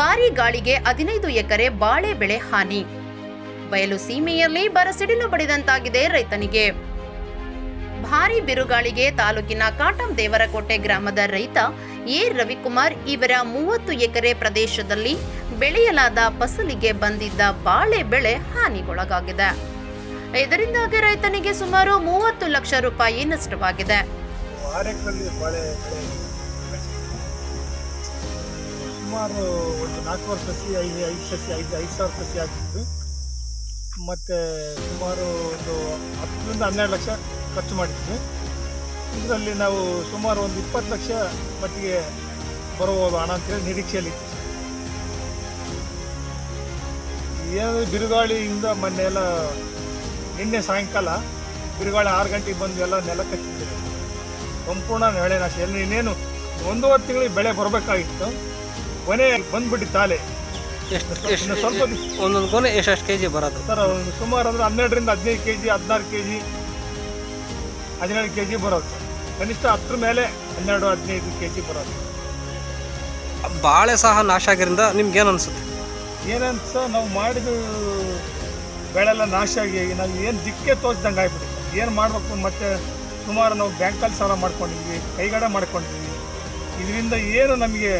ಭಾರೀ ಗಾಳಿಗೆ ಹದಿನೈದು ಎಕರೆ ಬಾಳೆ ಬೆಳೆ ಹಾನಿ. ಬಯಲು ಸೀಮೆಯಲ್ಲಿ ಬರ ಸಿಡಿಲು ಬಡಿದಂತಾಗಿದೆ ರೈತನಿಗೆ. ಭಾರಿ ಬಿರುಗಾಳಿಗೆ ತಾಲೂಕಿನ ಕಾಟಂ ದೇವರಕೋಟೆ ಗ್ರಾಮದ ರೈತ ಎ. ರವಿಕುಮಾರ್ ಇವರ ಮೂವತ್ತು ಎಕರೆ ಪ್ರದೇಶದಲ್ಲಿ ಬೆಳೆಯಲಾದ ಫಸಲಿಗೆ ಬಂದಿದ್ದ ಬಾಳೆ ಬೆಳೆ ಹಾನಿಗೊಳಗಾಗಿದೆ. ಇದರಿಂದಾಗಿ ರೈತನಿಗೆ ಸುಮಾರು ಮೂವತ್ತು ಲಕ್ಷ ರೂಪಾಯಿ ನಷ್ಟವಾಗಿದೆ. ಸುಮಾರು ಒಂದು ನಾಲ್ಕುವರೆ ಸಸಿ ಐದು ಐದು ಸಸಿ ಐದು ಐದು ಸಾವಿರ ಸಸಿ ಹಾಕಿದ್ವಿ ಮತ್ತು ಸುಮಾರು ಒಂದು ಹತ್ತರಿಂದ ಹನ್ನೆರಡು ಲಕ್ಷ ಖರ್ಚು ಮಾಡಿದ್ವಿ. ಇದರಲ್ಲಿ ನಾವು ಸುಮಾರು ಒಂದು ಇಪ್ಪತ್ತು ಲಕ್ಷ ಮಟ್ಟಿಗೆ ಬರಬಹುದು ಹಣ ಅಂತೇಳಿ ನಿರೀಕ್ಷೆಯಲ್ಲಿ ಏನಾದರೂ ಏನು ಬಿರುಗಾಳಿಯಿಂದ ಮೊನ್ನೆ ಎಲ್ಲ ನಿನ್ನೆ ಸಾಯಂಕಾಲ ಬಿರುಗಾಳಿ ಆರು ಗಂಟೆಗೆ ಬಂದು ಎಲ್ಲ ನೆಲ ಕಚ್ಚಿಬಿಟ್ಟಿದೆ. ಸಂಪೂರ್ಣ ನೆಳೆ ನಾಶ. ಎಲ್ಲಿ ಇನ್ನೇನು ಒಂದೂವರೆ ತಿಂಗಳಿಗೆ ಬೆಳೆ ಬರಬೇಕಾಗಿತ್ತು. ಕೊನೆ ಬಂದ್ಬಿಟ್ಟಿತ್ತು ತಾಲೆ ಎಷ್ಟು ಎಷ್ಟು ಸ್ವಲ್ಪ ಒಂದೊಂದು ಕೊನೆ ಎಷ್ಟೆಷ್ಟು ಕೆ ಜಿ ಬರೋದು? ಸರ್ ಒಂದು ಸುಮಾರು ಅಂದ್ರೆ ಹನ್ನೆರಡರಿಂದ ಹದಿನೈದು ಕೆ ಜಿ ಹದಿನಾರು ಕೆ ಜಿ ಹದಿನೇಳು ಕೆ ಜಿ ಬರೋದು ಸರ್. ಕನಿಷ್ಠ ಹತ್ತರ ಮೇಲೆ ಹನ್ನೆರಡು ಹದಿನೈದು ಕೆ ಜಿ ಬರೋದು. ಬಾಳೆ ಸಹ ನಾಶ ಆಗಿರಿಂದ ನಿಮ್ಗೆ ಏನು ಅನಿಸುತ್ತೆ? ಏನಂತ ಸರ್ ನಾವು ಮಾಡಿದ ಬೆಳೆಲ್ಲ ನಾಶ ಆಗಿ ನಾವು ಏನು ದಿಕ್ಕೆ ತೋಚ್ದಂಗೆ ಆಗ್ಬಿಟ್ಟು ಏನು ಮಾಡಬೇಕು ಮತ್ತೆ ಸುಮಾರು ನಾವು ಬ್ಯಾಂಕಲ್ಲಿ ಸಾಲ ಮಾಡ್ಕೊಂಡಿದ್ವಿ ಕೈಗಡೆ ಮಾಡ್ಕೊಂಡಿದ್ವಿ. ಇದರಿಂದ ಏನು ನಮಗೆ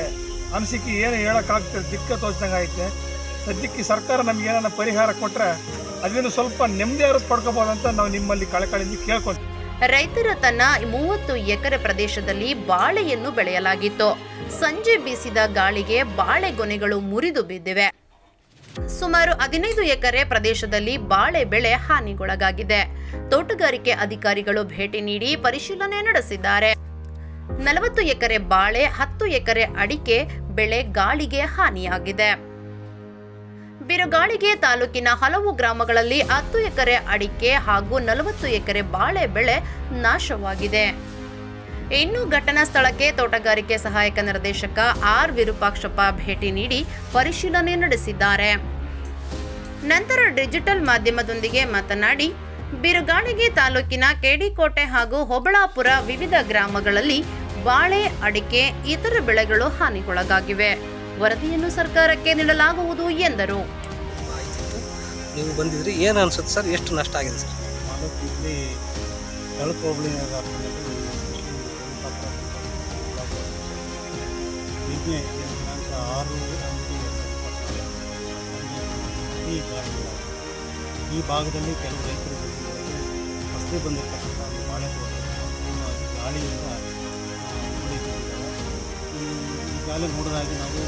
ಅನಿಸಿಕೆ ಏನು ಹೇಳೋಕ್ಕಾಗ್ತದೆ ದಿಕ್ಕ ತೋಚ್ದಂಗೆ ಐತೆ. ಸದ್ಯಕ್ಕೆ ಸರ್ಕಾರ ನಮ್ಗೆ ಏನಾರ ಪರಿಹಾರ ಕೊಟ್ಟರೆ ಅದನ್ನು ಸ್ವಲ್ಪ ನೆಮ್ಮದಿಯಾರು ಪಡ್ಕೋಬೋದಂತ ನಾವು ನಿಮ್ಮಲ್ಲಿ ಕಳಕಳಿಂದ ಕೇಳ್ಕೊಂತೀವಿ ರೈತರ ತನ್ನ ಮೂವತ್ತು ಎಕರೆ ಪ್ರದೇಶದಲ್ಲಿ ಬಾಳೆಯನ್ನು ಬೆಳೆಯಲಾಗಿತ್ತು. ಸಂಜೆ ಬೀಸಿದ ಗಾಳಿಗೆ ಬಾಳೆಗೊನೆಗಳು ಮುರಿದು ಬಿದ್ದಿವೆ. ಸುಮಾರು ಹದಿನೈದು ಎಕರೆ ಪ್ರದೇಶದಲ್ಲಿ ಬಾಳೆ ಬೆಳೆ ಹಾನಿಗೊಳಗಾಗಿದೆ. ತೋಟಗಾರಿಕೆ ಅಧಿಕಾರಿಗಳು ಭೇಟಿ ನೀಡಿ ಪರಿಶೀಲನೆ ನಡೆಸಿದ್ದಾರೆ. ನಲವತ್ತು ಎಕರೆ ಬಾಳೆ, ಹತ್ತು ಎಕರೆ ಅಡಿಕೆ ಬೆಳೆ ಗಾಳಿಗೆ ಹಾನಿಯಾಗಿದೆ. ಬಿರುಗಾಳಿಗೆ ತಾಲೂಕಿನ ಹಲವು ಗ್ರಾಮಗಳಲ್ಲಿ ಹತ್ತು ಎಕರೆ ಅಡಿಕೆ ಹಾಗೂ ನಲವತ್ತು ಎಕರೆ ಬಾಳೆ ಬೆಳೆ ನಾಶವಾಗಿದೆ. ಇನ್ನು ಘಟನಾ ಸ್ಥಳಕ್ಕೆ ತೋಟಗಾರಿಕೆ ಸಹಾಯಕ ನಿರ್ದೇಶಕ ಆರ್ ವಿರೂಪಾಕ್ಷಪ್ಪ ಭೇಟಿ ನೀಡಿ ಪರಿಶೀಲನೆ ನಡೆಸಿದ್ದಾರೆ. ನಂತರ ಡಿಜಿಟಲ್ ಮಾಧ್ಯಮದೊಂದಿಗೆ ಮಾತನಾಡಿ, ಬಿರುಗಾಳಿಗೆ ತಾಲೂಕಿನ ಕೇಡಿಕೋಟೆ ಹಾಗೂ ಹೊಬಳಾಪುರ ವಿವಿಧ ಗ್ರಾಮಗಳಲ್ಲಿ ಬಾಳೆ ಅಡಿಕೆ ಇತರ ಬೆಳೆಗಳು ಹಾನಿಗೊಳಗಾಗಿವೆ. ವರದಿಯನ್ನು ಸರ್ಕಾರಕ್ಕೆ ನೀಡಲಾಗುವುದು ಎಂದರು. ನೀವು ಬಂದಿದ್ರಿ ಏನು ಅನ್ಸುತ್ತೆ ಸರ್? ಎಷ್ಟು ನಷ್ಟ ಆಗಿದೆ ಸರ್? ತಾಲೂಕಿನಲ್ಲಿ ತಳಕು ಹೋಬಳಿ ನಿನ್ನೆ ದಿನಾಂಕ ಆರು ಈ ಭಾಗದಲ್ಲಿ ಕೆಲವು ರೈತರು ಫಸಲಿ ಬಂದಿರತಕ್ಕಂಥ ಬಾಳೆ ತೋಟ ಗಾಳಿಯಿಂದ ಈಗಾಗಲೇ ನೋಡಿದಾಗೆ ನಾವು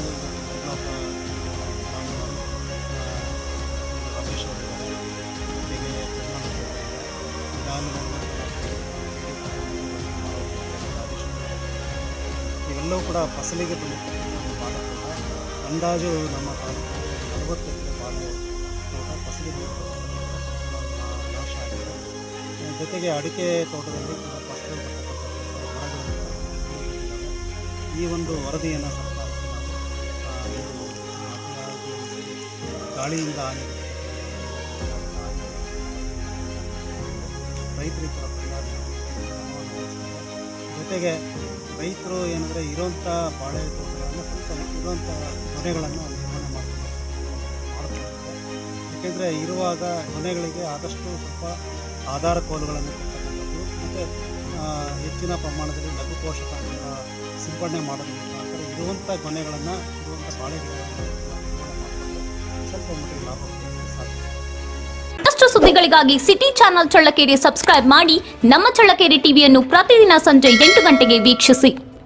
ರಮೇಶ್ ಇವೆಲ್ಲವೂ ಕೂಡ ಫಸಲಿಗೆ ಬಂದಿರ್ತಕ್ಕಂಥ ಒಂದು ಬಾಳೆ ತೋಟ ಅಂದಾಜು ನಮ್ಮ ತಾಲೂಕು ನಲವತ್ತು ಎಕರೆ ತೋಟ ಫಸಲಿಗೆ ನಾಶ ಆಗಿದೆ ಜೊತೆಗೆ ಅಡಿಕೆ ತೋಟದಲ್ಲಿ ಈ ಒಂದು ವರದಿಯನ್ನು ಗಾಳಿಯಿಂದ ಹಾನಿ ರೈತರಿಗೆ. ಜೊತೆಗೆ ರೈತರು ಏನಂದರೆ ಇರೋಂಥ ಬಾಳೆ ತೋಟಗಳನ್ನು ಸ್ವಲ್ಪ ಮನೆಗಳನ್ನು ನಿರ್ಮಾಣ ಮಾಡ್ತಾರೆ ಯಾಕೆಂದರೆ ಇರುವಾಗ ಮನೆಗಳಿಗೆ ಆದಷ್ಟು ಸ್ವಲ್ಪ ಆಧಾರ ಕೋಲುಗಳನ್ನು ಕೊಡ್ತಕ್ಕಂಥದ್ದು ಮತ್ತು ಹೆಚ್ಚಿನ ಪ್ರಮಾಣದಲ್ಲಿ ಲಘು ಪೋಷಕಾಂಶ ಸಿಂಪಡಣೆ ಮಾಡೋದ್ರ ಮುಖಾಂತರ ಇರುವಂಥ ಗೊನೆಗಳನ್ನು, ಇರುವಂಥ ಬಾಳೆ ಗಿಡಗಳನ್ನು ನಿರ್ಮಾಣ ಮಾಡಿಕೊಂಡು ಸ್ವಲ್ಪ ಮಟ್ಟಿಗೆ ಲಾಭ ಸಾಧ್ಯ. ಸುದ್ದಿಗಳಿಗಾಗಿ ಸಿಟಿ ಚಾನೆಲ್ ಚಳ್ಳಕೆರೆ ಸಬ್ಸ್ಕ್ರೈಬ್ ಮಾಡಿ, ನಮ್ಮ ಚಳ್ಳಕೆರೆ ಟಿವಿಯನ್ನು ಪ್ರತಿದಿನ ಸಂಜೆ ಎಂಟು ಗಂಟೆಗೆ ವೀಕ್ಷಿಸಿ.